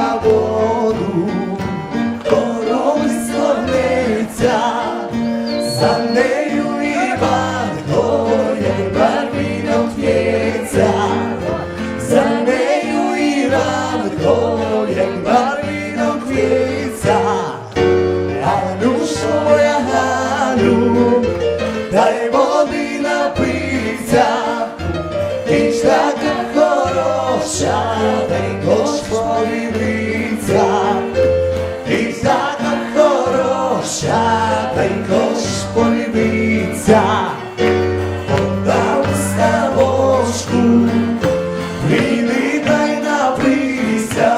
на воду, корови славниця, за нею і вахтоя, і за нею і вахтоя, і барвіна п'ється, а гану, дай подивиться, подам ставочку, війни дай напися,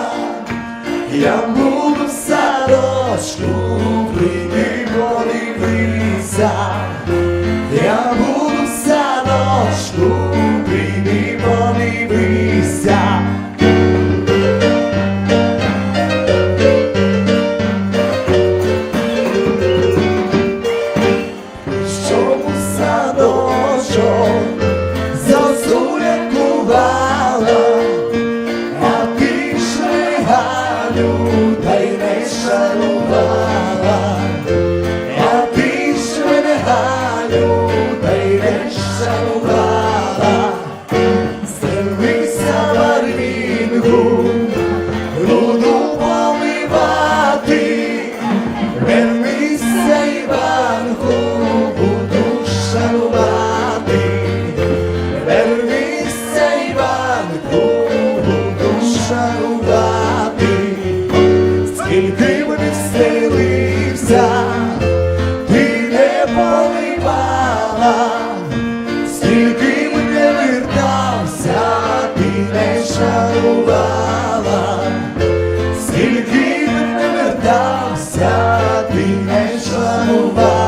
я буду в садочку, прийди подивися, я буду в садочку, прийди Галю, та й не шанувала, а Галю, та й не шанувала, барвінку, руду скільки б не вертався, ти не шанувала. Скільки б не вертався, ти не шанувала.